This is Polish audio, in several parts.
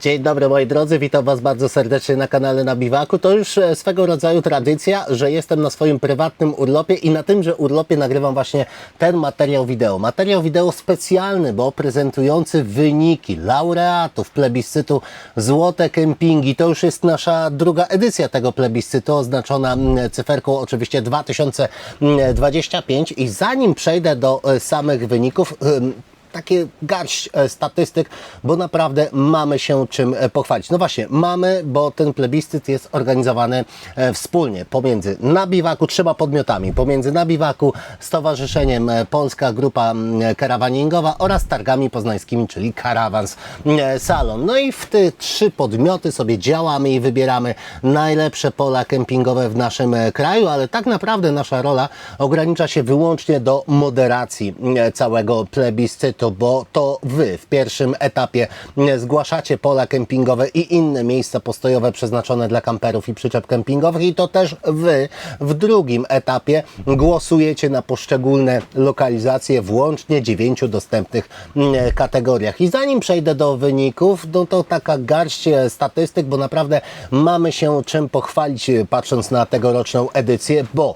Dzień dobry moi drodzy, witam Was bardzo serdecznie na kanale na Biwaku. To już e, swego rodzaju tradycja, że jestem na swoim prywatnym urlopie i na tymże urlopie nagrywam właśnie ten materiał wideo. Materiał wideo specjalny, bo prezentujący wyniki laureatów plebiscytu Złote Kempingi. To już jest nasza druga edycja tego plebiscytu, oznaczona mm, cyferką oczywiście 2025 i zanim przejdę do e, samych wyników, ym, takie garść e, statystyk, bo naprawdę mamy się czym e, pochwalić. No właśnie, mamy, bo ten plebiscyt jest organizowany e, wspólnie pomiędzy Nabiwaku, trzema podmiotami, pomiędzy Nabiwaku, Stowarzyszeniem Polska Grupa Karawaningowa oraz targami poznańskimi, czyli Caravans e, Salon. No i w te trzy podmioty sobie działamy i wybieramy najlepsze pola kempingowe w naszym kraju, ale tak naprawdę nasza rola ogranicza się wyłącznie do moderacji całego plebiscytu, bo to Wy w pierwszym etapie e, zgłaszacie pola kempingowe i inne miejsca postojowe przeznaczone dla kamperów i przyczep kempingowych i to też Wy w drugim etapie głosujecie na poszczególne lokalizacje w łącznie dziewięciu dostępnych mm, kategoriach. I zanim przejdę do wyników, no to taka garść e, statystyk, bo naprawdę mamy się czym pochwalić e, patrząc na tegoroczną edycję, bo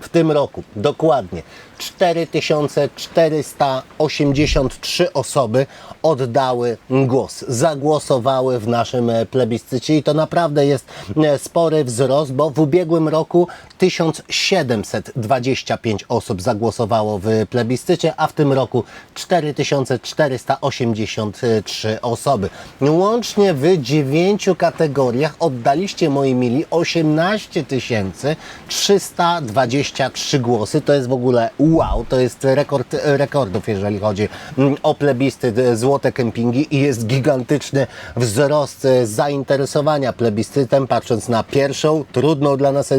w tym roku dokładnie 4483 osoby oddały głos, zagłosowały w naszym e, plebiscycie i to naprawdę jest e, spory wzrost, bo w ubiegłym roku 1725 osób zagłosowało w plebiscycie, a w tym roku 4483 osoby. Łącznie w dziewięciu kategoriach oddaliście moi mili 18 323 głosy. To jest w ogóle wow, to jest rekord rekordów, jeżeli chodzi mm, o plebiscyt e, Złote Kempingi i jest gigantyczny wzrost e, zainteresowania plebiscytem, patrząc na pierwszą, trudną dla nas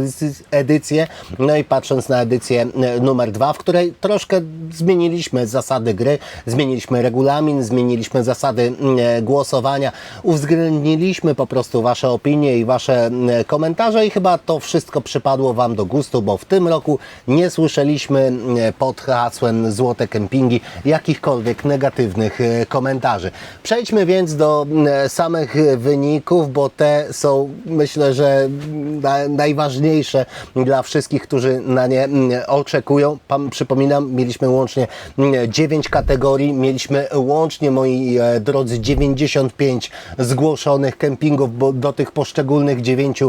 edycję, no i patrząc na edycję e, numer dwa, w której troszkę zmieniliśmy zasady gry, zmieniliśmy regulamin, zmieniliśmy zasady mm, e, głosowania, uwzględniliśmy po prostu Wasze opinie i Wasze mm, komentarze i chyba to wszystko przypadło Wam do gustu, bo w tym roku nie słyszeliśmy pod hasłem Złote Kempingi jakichkolwiek negatywnych e, komentarzy. Przejdźmy więc do mm, samych wyników, bo te są myślę, że na, najważniejsze dla wszystkich, którzy na nie oczekują. Przypominam, mieliśmy łącznie 9 kategorii, mieliśmy łącznie, moi e, drodzy, 95 zgłoszonych kempingów do tych poszczególnych 9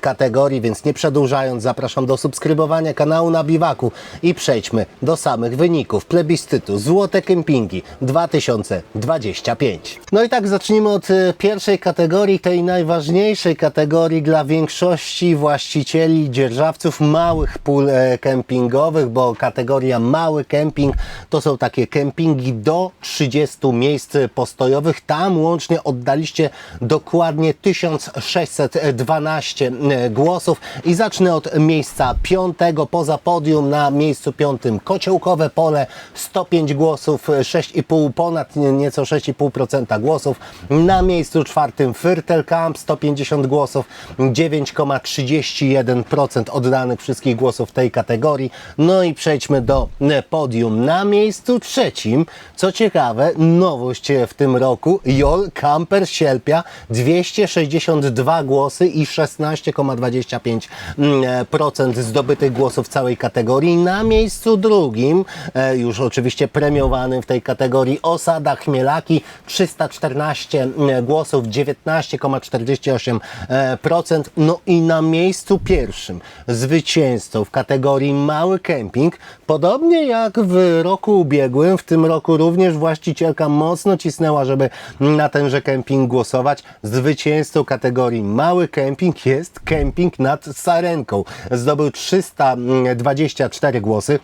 kategorii, więc nie przedłużając, zapraszam do subskrybowania kanału na Biwaku i przejdźmy do samych wyników plebiscytu Złote Kempingi 2025. No i tak zacznijmy od e, pierwszej kategorii, tej najważniejszej kategorii dla większości właścicieli, dzierżawców małych pól e, kempingowych, bo kategoria mały kemping to są takie kempingi do 30 miejsc postojowych. Tam łącznie oddaliście dokładnie 1612 e, głosów i zacznę od miejsca piątego poza podium na miejscu piątym Kociołkowe Pole 105 głosów, 6,5 ponad nie- nieco 6,5% głosów. Na miejscu czwartym Fyrtel Camp 150 głosów, 9,31% oddanych wszystkich głosów tej kategorii. No i przejdźmy do e, podium. Na miejscu trzecim, co ciekawe, nowość w tym roku, Jol Camper Sielpia 262 głosy i 16,25% zdobytych głosów całej kategorii. Na miejscu drugim, e, już oczywiście premiowanym w tej kategorii Osada Chmielaki 314 głosów, 19,48%. No i na miejscu pierwszym zwycięzcą w kategorii mały kemping, podobnie jak w roku ubiegłym, w tym roku również właścicielka mocno cisnęła, żeby na tenże kemping głosować. Zwycięzcą kategorii mały kemping jest kemping nad Sarenką. Zdobył 324 głosy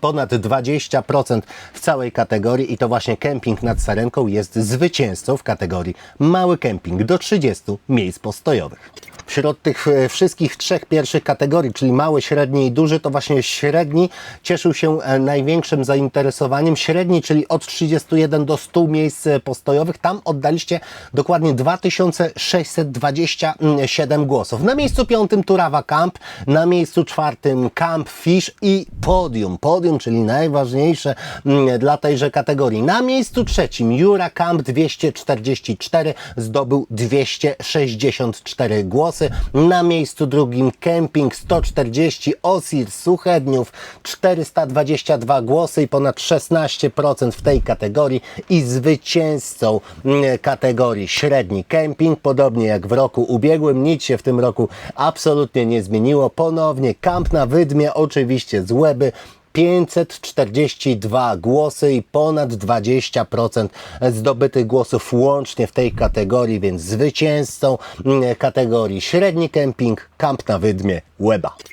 ponad 20% w całej kategorii i to właśnie kemping nad Sarenką jest zwycięzcą w kategorii mały kemping do 30 miejsc postojowych. Wśród tych e, wszystkich trzech pierwszych kategorii, czyli mały, średni i duży, to właśnie średni cieszył się e, największym zainteresowaniem. Średni, czyli od 31 do 100 miejsc e, postojowych, tam oddaliście dokładnie 2627 głosów. Na miejscu piątym Turawa Camp, na miejscu czwartym Camp Fish i Podium. Podium podium, czyli najważniejsze mm, dla tejże kategorii. Na miejscu trzecim Jura Camp 244 zdobył 264 głosy. Na miejscu drugim Kemping 140, Osir Suchedniów 422 głosy i ponad 16% w tej kategorii i zwycięzcą mm, kategorii średni kemping, podobnie jak w roku ubiegłym, nic się w tym roku absolutnie nie zmieniło. Ponownie kamp na Wydmie, oczywiście z Łeby, 542 głosy i ponad 20% zdobytych głosów łącznie w tej kategorii, więc zwycięzcą mm, kategorii średni kemping, kamp na Wydmie,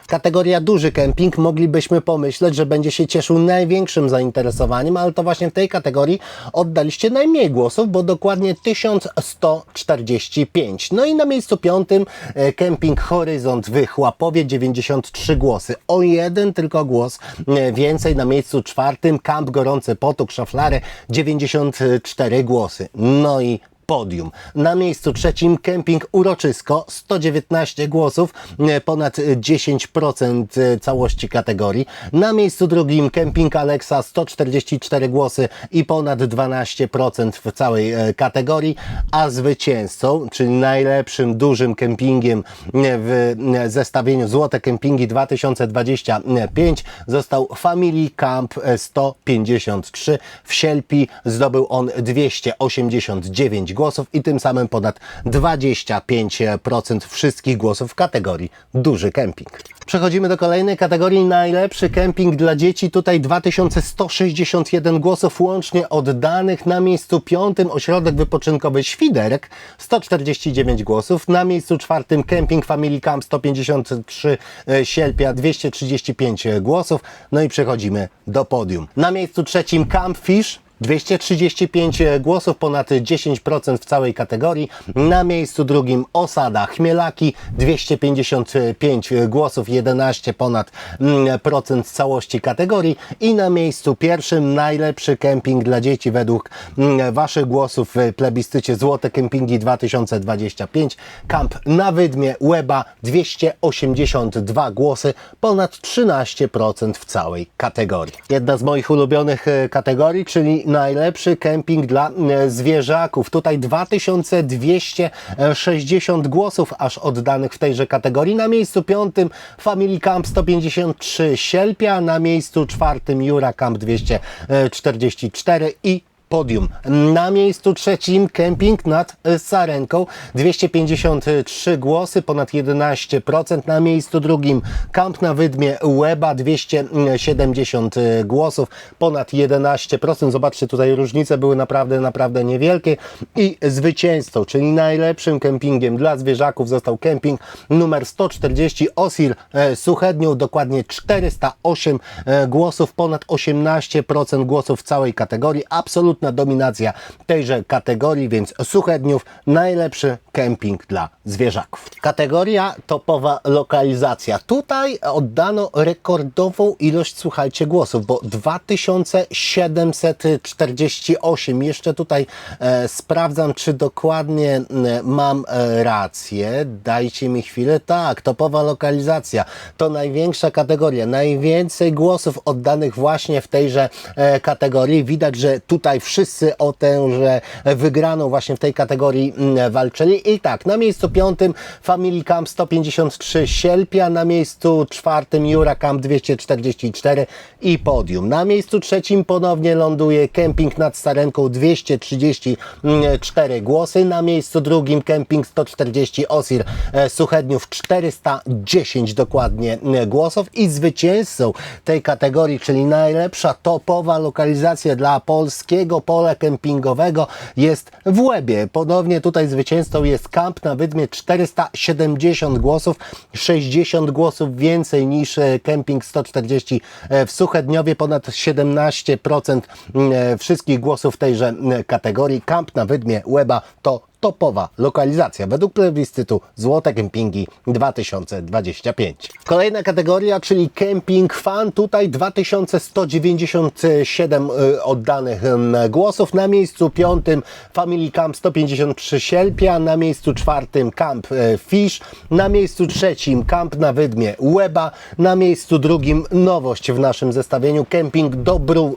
Kategoria duży kemping moglibyśmy pomyśleć, że będzie się cieszył największym zainteresowaniem, ale to właśnie w tej kategorii oddaliście najmniej głosów, bo dokładnie 1145. No i na miejscu piątym e, kemping Horyzont w Chłapowie 93 głosy. O jeden tylko głos e, więcej na miejscu czwartym Kamp Gorący Potok Szaflary 94 głosy. No i podium. Na miejscu trzecim kemping Uroczysko 119 głosów, e, ponad 10% całości kategorii. Na miejscu drugim kemping Alexa 144 głosy i ponad 12% w całej e, kategorii, a zwycięzcą, czyli najlepszym dużym kempingiem e, w zestawieniu Złote Kempingi 2025 został Family Camp 153. W Sielpi zdobył on 289 głosów i tym samym ponad 25% wszystkich głosów w kategorii duży kemping. Przechodzimy do kolejnej kategorii najlepszy kemping dla dzieci. Tutaj 2161 głosów łącznie oddanych. Na miejscu piątym ośrodek wypoczynkowy Świderek 149 głosów. Na miejscu czwartym kemping Family Camp 153 e, Sielpia 235 głosów. No i przechodzimy do podium. Na miejscu trzecim Camp Fish 235 głosów, ponad 10% w całej kategorii. Na miejscu drugim Osada Chmielaki, 255 głosów, 11 ponad mm, procent całości kategorii. I na miejscu pierwszym najlepszy kemping dla dzieci według mm, Waszych głosów w plebiscycie Złote Kempingi 2025. Kamp na Wydmie Łeba 282 głosy, ponad 13% w całej kategorii. Jedna z moich ulubionych e, kategorii, czyli najlepszy kemping dla e, zwierzaków. Tutaj 2260 głosów aż oddanych w tejże kategorii. Na miejscu piątym Family Camp 153 Sielpia, na miejscu czwartym Jura Camp 244 i podium. Na miejscu trzecim kemping nad Sarenką 253 głosy, ponad 11%. Na miejscu drugim kamp na Wydmie Łeba 270 głosów, ponad 11%. Zobaczcie, tutaj różnice były naprawdę, naprawdę niewielkie. I zwycięzcą, czyli najlepszym kempingiem dla zwierzaków został kemping numer 140 Osir Suchedniów, dokładnie 408 e, głosów, ponad 18% głosów w całej kategorii. Absolutnie absolutna dominacja tejże kategorii, więc Suchedniów najlepszy kemping dla zwierzaków. Kategoria topowa lokalizacja. Tutaj oddano rekordową ilość, słuchajcie, głosów, bo 2748. Jeszcze tutaj e, sprawdzam, czy dokładnie e, mam e, rację. Dajcie mi chwilę. Tak, topowa lokalizacja to największa kategoria. Najwięcej głosów oddanych właśnie w tejże e, kategorii. Widać, że tutaj wszyscy o tę, że wygraną właśnie w tej kategorii mm, walczyli. I tak, na miejscu piątym Family Camp 153 Sielpia, na miejscu czwartym Jura Camp 244 i podium. Na miejscu trzecim ponownie ląduje Kemping nad Starenką 234 głosy, na miejscu drugim Kemping 140 Osir e, Suchedniów 410 dokładnie e, głosów i zwycięzcą tej kategorii, czyli najlepsza topowa lokalizacja dla polskiego pola kempingowego jest w Łebie. Ponownie tutaj zwycięzcą jest Kamp na Wydmie 470 głosów, 60 głosów więcej niż e, Kemping 140 e, w Suchedniowie, ponad 17% e, wszystkich głosów w tejże kategorii. Kamp na Wydmie Łeba to topowa lokalizacja według plebiscytu Złote Kempingi 2025. Kolejna kategoria, czyli Camping Fan. Tutaj 2197 y, oddanych głosów. Na miejscu piątym Family Camp 153 Sierpia. Na miejscu czwartym Camp y, Fish. Na miejscu trzecim Camp na Wydmie Łeba. Na miejscu drugim nowość w naszym zestawieniu Camping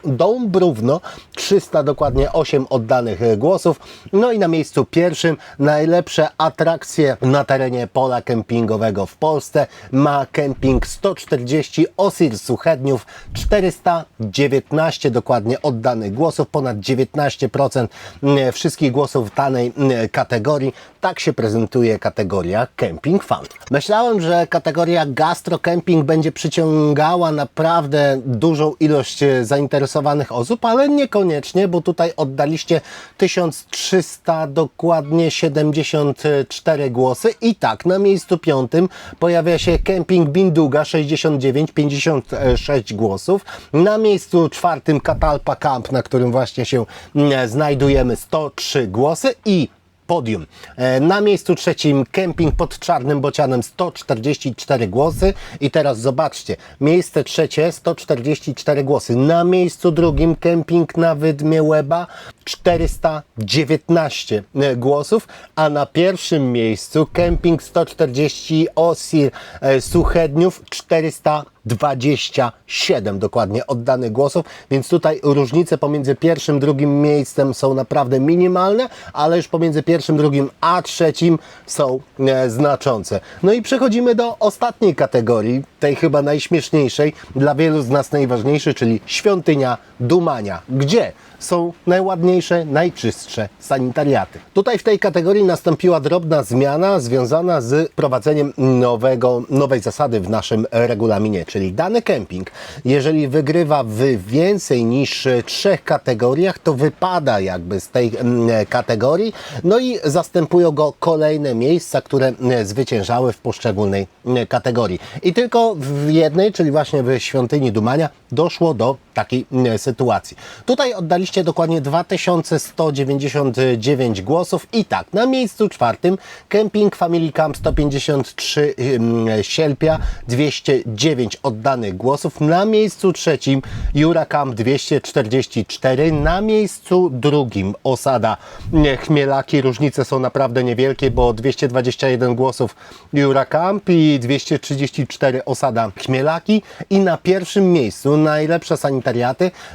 Dąbrówno. 300 dokładnie 8 oddanych y, głosów. No i na miejscu pierwszym najlepsze atrakcje na terenie pola kempingowego w Polsce ma kemping 140 Osir Suchedniów 419 dokładnie oddanych głosów, ponad 19% mm, wszystkich głosów w danej mm, kategorii. Tak się prezentuje kategoria Camping Fun. Myślałem, że kategoria Gastro Camping będzie przyciągała naprawdę dużą ilość e, zainteresowanych osób, ale niekoniecznie, bo tutaj oddaliście 1300 dokładnie 74 głosy i tak na miejscu piątym pojawia się Camping Binduga 69 56 głosów. Na miejscu czwartym Catalpa Camp, na którym właśnie się mm, znajdujemy 103 głosy i podium. E, Na miejscu trzecim kemping pod Czarnym Bocianem 144 głosy i teraz zobaczcie, miejsce trzecie 144 głosy. Na miejscu drugim kemping na Wydmie Łeba 419 e, głosów, a na pierwszym miejscu kemping 140 Osir e, Suchedniów 427 dokładnie oddanych głosów, więc tutaj różnice pomiędzy pierwszym, drugim miejscem są naprawdę minimalne, ale już pomiędzy pierwszym, drugim a trzecim są e, znaczące. No i przechodzimy do ostatniej kategorii, tej chyba najśmieszniejszej, dla wielu z nas najważniejszej, czyli świątynia Dumania. Gdzie? są najładniejsze, najczystsze sanitariaty. Tutaj w tej kategorii nastąpiła drobna zmiana związana z prowadzeniem nowego, nowej zasady w naszym regulaminie, czyli dany kemping, jeżeli wygrywa w więcej niż trzech kategoriach, to wypada jakby z tej mm, kategorii, no i zastępują go kolejne miejsca, które mm, zwyciężały w poszczególnej mm, kategorii. I tylko w jednej, czyli właśnie w Świątyni Dumania, doszło do takiej mm, sytuacji. Tutaj oddaliście dokładnie 2199 głosów i tak, na miejscu czwartym Camping Family Camp 153 ym, Sielpia 209 oddanych głosów, na miejscu trzecim Jura Camp 244, na miejscu drugim Osada mm, Chmielaki, różnice są naprawdę niewielkie, bo 221 głosów Jura Camp i 234 Osada Chmielaki. I na pierwszym miejscu najlepsze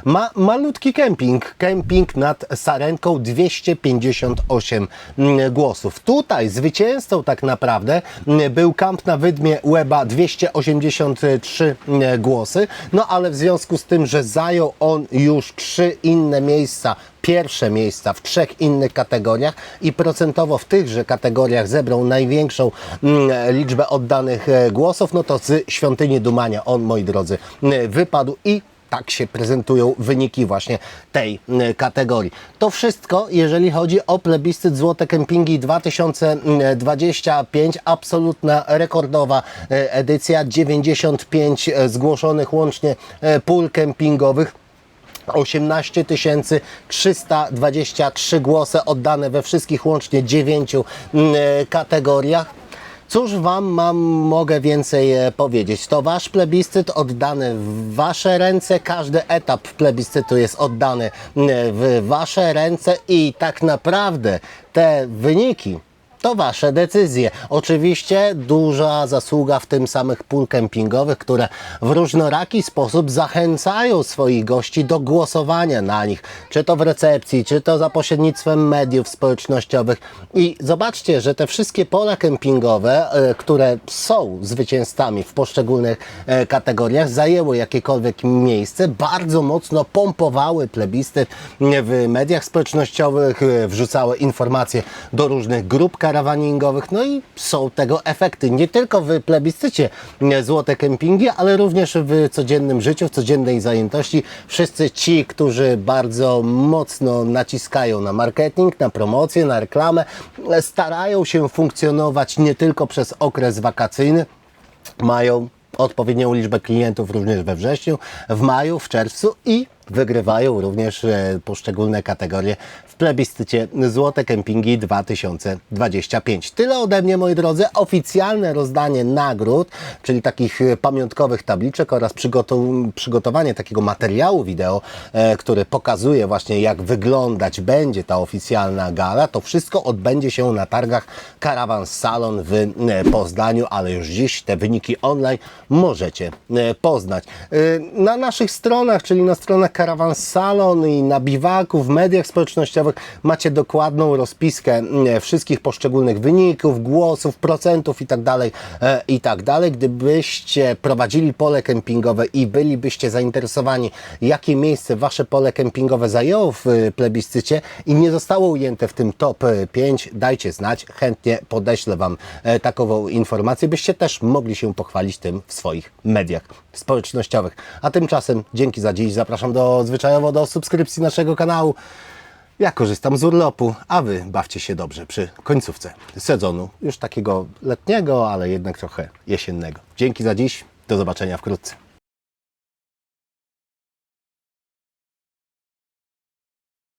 ma malutki kemping, kemping nad Sarenką 258 mm, głosów. Tutaj zwycięzcą tak naprawdę mm, był kamp na Wydmie Łeba 283 mm, głosy, no ale w związku z tym, że zajął on już trzy inne miejsca pierwsze miejsca w trzech innych kategoriach i procentowo w tychże kategoriach zebrał największą liczbę oddanych e, głosów, no to z Świątyni Dumania on, moi drodzy, wypadł i tak się prezentują wyniki właśnie tej kategorii. To wszystko, jeżeli chodzi o plebiscyt Złote Kempingi 2025. Absolutna rekordowa e, edycja. 95 e, zgłoszonych łącznie e, pól kempingowych. 18 323 głosy oddane we wszystkich łącznie 9 mm, e, kategoriach. Cóż Wam mam, mogę więcej e, powiedzieć? To Wasz plebiscyt oddany w Wasze ręce. Każdy etap plebiscytu jest oddany mm, w Wasze ręce i tak naprawdę te wyniki to Wasze decyzje. Oczywiście duża zasługa w tym samych pól kempingowych, które w różnoraki sposób zachęcają swoich gości do głosowania na nich, czy to w recepcji, czy to za pośrednictwem mediów społecznościowych. I zobaczcie, że te wszystkie pola kempingowe, e, które są zwycięzcami w poszczególnych e, kategoriach, zajęły jakiekolwiek miejsce, bardzo mocno pompowały plebiscyt w mediach społecznościowych, e, wrzucały informacje do różnych grup karawaningowych, no i są tego efekty. Nie tylko w plebiscycie e, Złote Kempingi, ale również w codziennym życiu, w codziennej zajętości. Wszyscy ci, którzy bardzo mocno naciskają na marketing, na promocję, na reklamę, starają się funkcjonować nie tylko przez okres wakacyjny, mają odpowiednią liczbę klientów również we wrześniu, w maju, w czerwcu i wygrywają również e, poszczególne kategorie plebiscycie Złote Kempingi 2025. Tyle ode mnie, moi drodzy. Oficjalne rozdanie nagród, czyli takich e, pamiątkowych tabliczek oraz przygotow- przygotowanie takiego materiału wideo, e, który pokazuje właśnie jak wyglądać będzie ta oficjalna gala. To wszystko odbędzie się na targach Caravan Salon w e, Poznaniu, ale już dziś te wyniki online możecie poznać. Na naszych stronach, czyli na stronach Caravan Salon i na biwaku, w mediach społecznościowych macie dokładną rozpiskę e, wszystkich poszczególnych wyników, głosów, procentów itd. e, i tak. Gdybyście prowadzili pole kempingowe i bylibyście zainteresowani, jakie miejsce wasze pole kempingowe zajęło w e, plebiscycie i nie zostało ujęte w tym top e, 5, dajcie znać. Chętnie podeślę wam takową informację, byście też mogli się pochwalić tym w swoich mediach społecznościowych. A tymczasem dzięki za dziś. Zapraszam do zwyczajowo do subskrypcji naszego kanału. Ja korzystam z urlopu, a Wy bawcie się dobrze przy końcówce sezonu, już takiego letniego, ale jednak trochę jesiennego. Dzięki za dziś, do zobaczenia wkrótce.